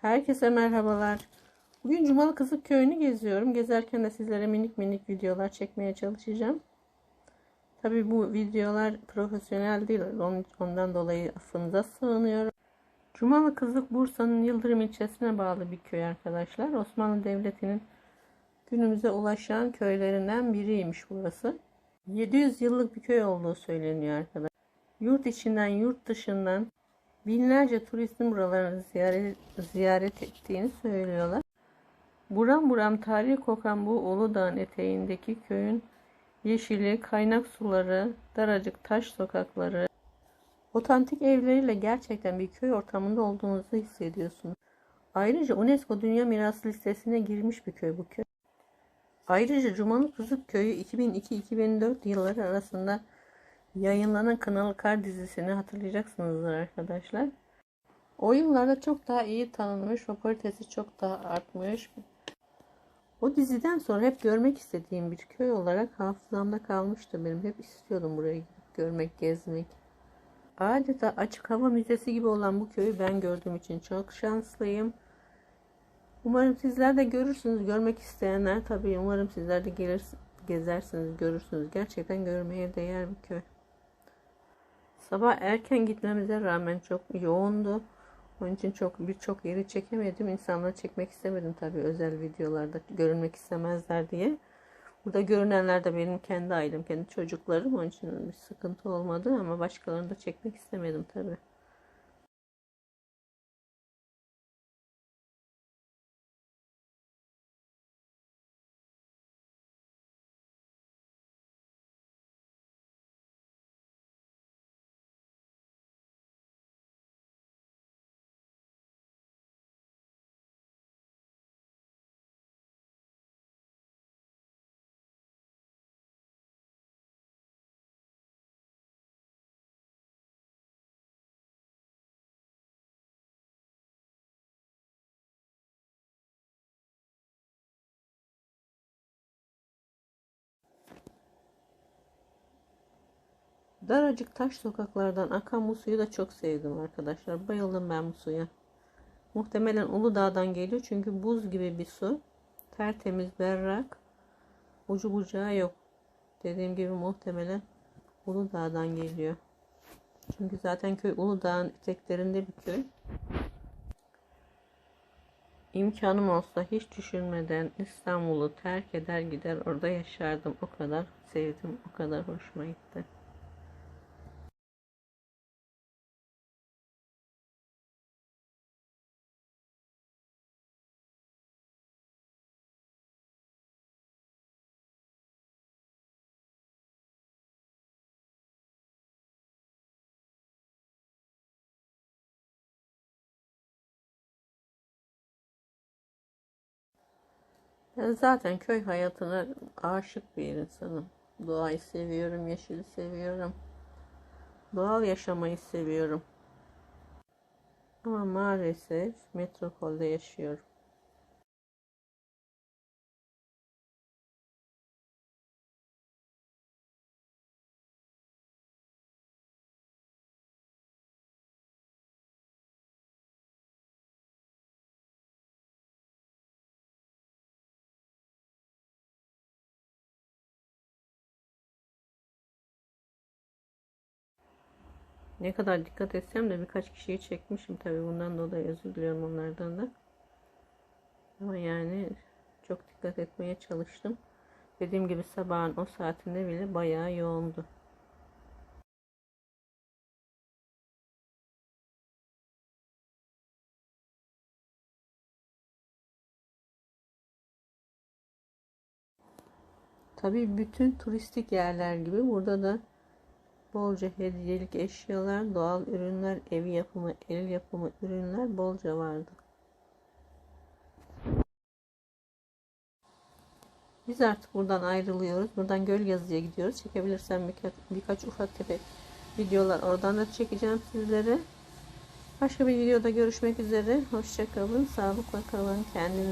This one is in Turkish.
Herkese merhabalar. Bugün Cumalı Kızık Köyü'nü geziyorum. Gezerken de sizlere minik minik videolar çekmeye çalışacağım. Tabii bu videolar profesyonel değil. Ondan dolayı affınıza sığınıyorum. Cumalı Kızık Bursa'nın Yıldırım ilçesine bağlı bir köy arkadaşlar. Osmanlı Devleti'nin günümüze ulaşan köylerinden biriymiş burası. 700 yıllık bir köy olduğu söyleniyor arkadaşlar. Yurt içinden yurt dışından binlerce turistin buralarını ziyaret, ziyaret ettiğini söylüyorlar. Buram buram tarih kokan bu Uludağ'ın eteğindeki köyün yeşili, kaynak suları, daracık taş sokakları, otantik evleriyle gerçekten bir köy ortamında olduğunuzu hissediyorsunuz. Ayrıca UNESCO Dünya Mirası listesine girmiş bir köy bu köy. Ayrıca Cumalı Kızık Köyü 2002-2004 yılları arasında yayınlanan Kınalı Kar dizisini hatırlayacaksınızdır arkadaşlar. O yıllarda çok daha iyi tanınmış, popülaritesi çok daha artmış. O diziden sonra hep görmek istediğim bir köy olarak hafızamda kalmıştı benim. Hep istiyordum buraya gidip görmek, gezmek. Adeta açık hava müzesi gibi olan bu köyü ben gördüğüm için çok şanslıyım. Umarım sizler de görürsünüz. Görmek isteyenler tabii umarım sizler de gelir, gezersiniz, görürsünüz. Gerçekten görmeye değer bir köy. Sabah erken gitmemize rağmen çok yoğundu. Onun için çok birçok yeri çekemedim. İnsanları çekmek istemedim tabii özel videolarda görünmek istemezler diye. Burada görünenler de benim kendi ailem, kendi çocuklarım. Onun için bir sıkıntı olmadı ama başkalarını da çekmek istemedim tabii. Daracık taş sokaklardan akan bu suyu da çok sevdim arkadaşlar. Bayıldım ben bu suya. Muhtemelen Uludağ'dan geliyor çünkü buz gibi bir su. Tertemiz, berrak. Ucu bucağı yok. Dediğim gibi muhtemelen Uludağ'dan geliyor. Çünkü zaten köy Uludağ'ın eteklerinde bir köy. İmkanım olsa hiç düşünmeden İstanbul'u terk eder gider orada yaşardım. O kadar sevdim, o kadar hoşuma gitti. Zaten köy hayatına aşık bir insanım. Doğayı seviyorum, yeşili seviyorum. Doğal yaşamayı seviyorum. Ama maalesef metropolde yaşıyorum. Ne kadar dikkat etsem de birkaç kişiyi çekmişim tabii bundan dolayı özür diliyorum onlardan da. Ama yani çok dikkat etmeye çalıştım. Dediğim gibi sabahın o saatinde bile bayağı yoğundu. Tabii bütün turistik yerler gibi burada da bolca hediyelik eşyalar, doğal ürünler, ev yapımı, el yapımı ürünler bolca vardı. Biz artık buradan ayrılıyoruz. Buradan Gölgezli'ye gidiyoruz. Çekebilirsem birkaç, birkaç ufak tefek videolar oradan da çekeceğim sizlere. Başka bir videoda görüşmek üzere. Hoşçakalın. Sağlıkla kalın. Kendinize